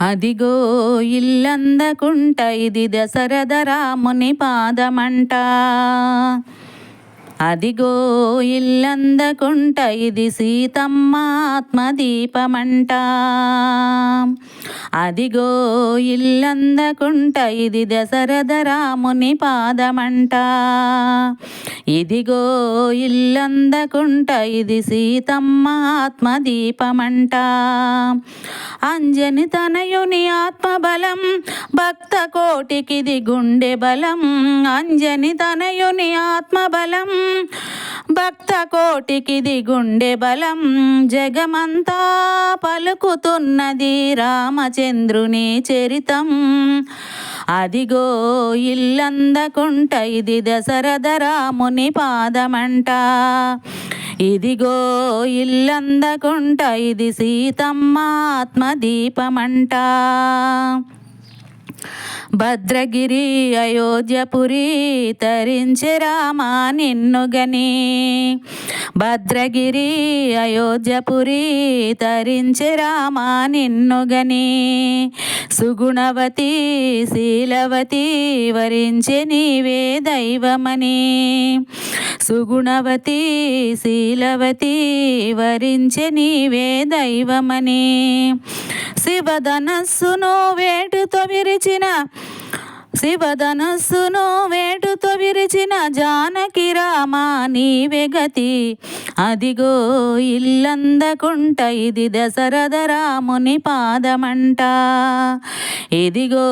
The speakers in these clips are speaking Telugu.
అదిగో ఇల్లందకుంట ఇది దశరథ రాముని పాదమంట. అదిగో ఇల్లందకుంట ఇది సీతమ్మ ఆత్మదీపమంట అదిగో ఇల్లందకుంట ఇది దశరథ రాముని పాదమంట. ఇదిగో ఇల్లందకుంట ఇది సీతమ్మ ఆత్మదీపమంట అంజని తనయుని ఆత్మబలం భక్త కోటికిది గుండె బలం. అంజని తనయుని ఆత్మబలం భక్త కోటికిది గుండె బలం జగమంతా పలుకుతున్నది రామచంద్రుని చరితం. అదిగో ఇల్లందకుంట ఇది దశరథ రాముని పాదమంట. ఇదిగో ఇల్లందకుంట ఇది సీతమ్మ ఆత్మదీపమంట. భద్రగిరి అయోధ్యపురి తరించి రామా నిన్నుగని భద్రగిరి అయోధ్యపురి తరించి రామా నిన్నుగని సుగుణవతి శీలవతి వరించె నీవే దైవమని. సుగుణవతి శీలవతి వరించె నీవే దైవమని. శివధనస్సును వేటుతో విరిచిన శివధనస్సును వేటుతో విరిచిన జానకి రామా నీవే గతి. అదిగో ఇల్లందకుంట ఇది దశరథ రాముని పాదమంట. ఇదిగో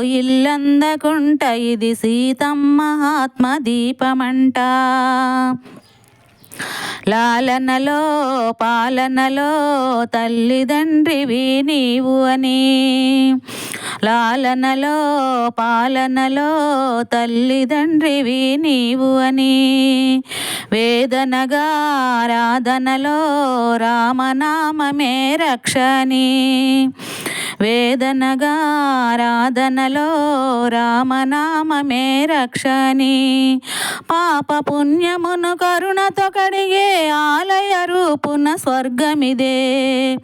ఇల్లందకుంట ఇది సీతమ్మ ఆత్మదీపమంట లాలనలో పాలనలో తల్లిదండ్రివి నీవు అని. లాలనలో పాలనలో తల్లిదండ్రివి నీవు అని. వేదనగా రాధనలో రామనామమే రక్షని వేదనగారాధనలో రామనామమే రక్షని పాప పుణ్యమును కరుణతో కడిగే ఆలయ రూపున స్వర్గమిదే.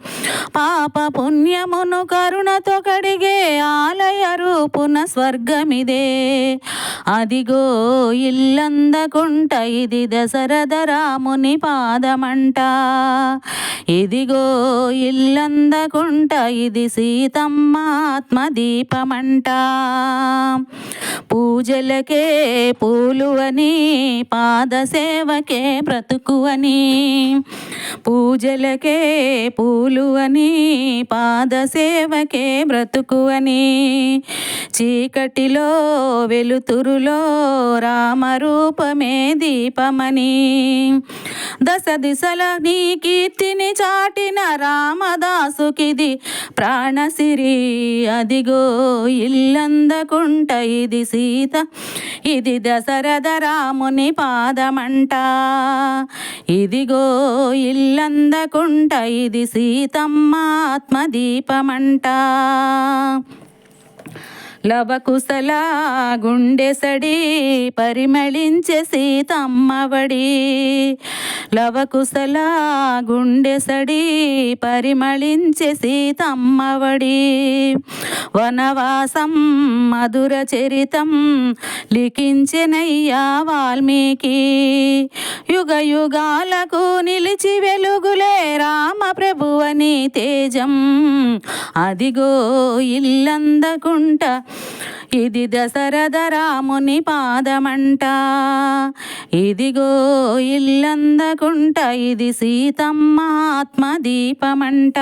పాప పుణ్యమును కరుణతో కడిగే ఆలయ రూపున స్వర్గమిదే. అదిగో ఇల్లందకుంట ఇది దశరథ రాముని పాదమంట. ఇదిగో ఇల్లందకుంట ఇది సీత ఆత్మదీపమంట పూజలకే పూలు అని పాదసేవకే బ్రతుకు అని పూజలకే పూలు అని పాదసేవకే బ్రతుకు అని చీకటిలో వెలుతురులో రామరూపమే దీపమని దశ దిశల నీ కీర్తిని చాటిన రామదాసుకిది సిరి అదిగో ఇల్లందకుంట ఇది సీత ఇది దశరథ రాముని పాదమంట. ఇదిగో ఇల్లందకుంట ఇది సీతమ్మ ఆత్మదీపమంట. లవకుశల గుండెసడి పరిమళించే సీతమ్మవడి లవకుశలా గుండెసడి పరిమళించే సీతమ్మవడి. వనవాసం మధుర చరితం లిఖించెనయ్యా వాల్మీకి. యుగ యుగాలకు నిలిచి వెలుగులే రామ ప్రభువని తేజం. అదిగో ఇల్లందకుంట ఇది దశరథ రాముని పాదమంట. ఇదిగో ఇల్లందకుంట ఇది సీతమ్మ ఆత్మదీపమంట.